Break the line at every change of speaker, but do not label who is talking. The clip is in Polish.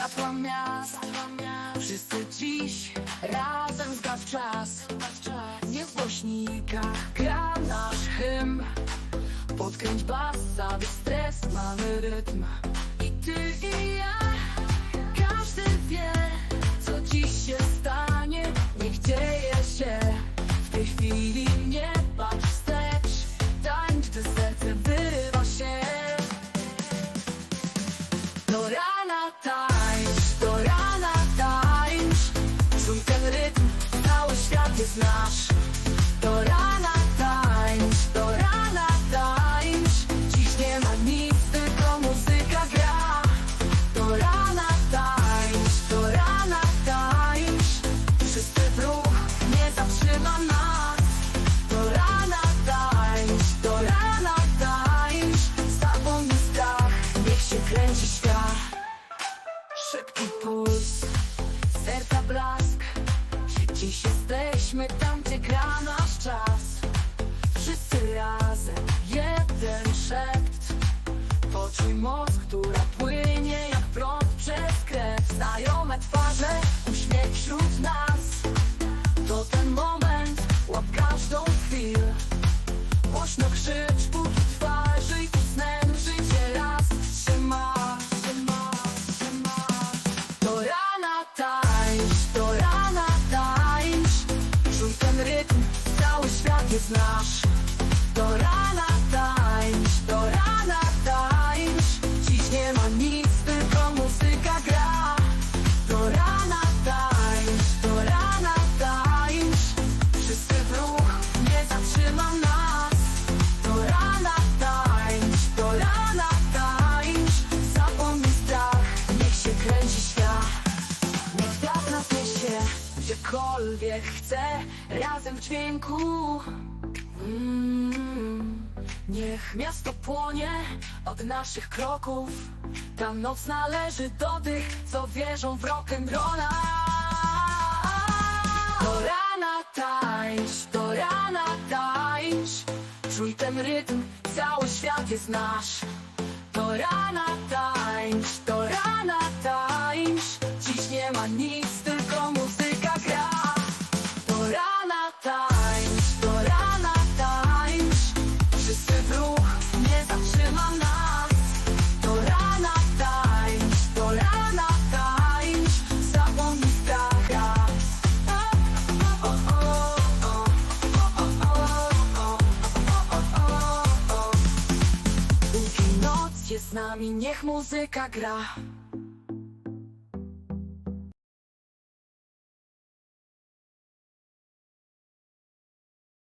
światła miast. Wszyscy dziś razem zgasz czas. Niech w głośnikach gra nasz hymn. Podkręć bas, cały stres, mamy rytm. I ty i ja Każdy wie, co dziś się stanie. Niech dzieje się. W tej chwili Nie patrz wstecz. Tańcz, gdy serce wyrywa się. Rana Dziś jesteśmy tam, gdzie gra nasz czas. Wszyscy razem, jeden szept. Poczuj moc, która płynie świat jest nasz Do gdziekolwiek chce Razem w dźwięku. Mm, Niech miasto płonie od naszych kroków. Ta noc należy do tych, co wierzą w rock'n'rolla. Do rana tańcz, do rana tańcz. Czuj ten rytm, cały świat jest nasz. Do rana tańcz, do rana tańcz. Dziś nie ma nic, z nami, niech muzyka gra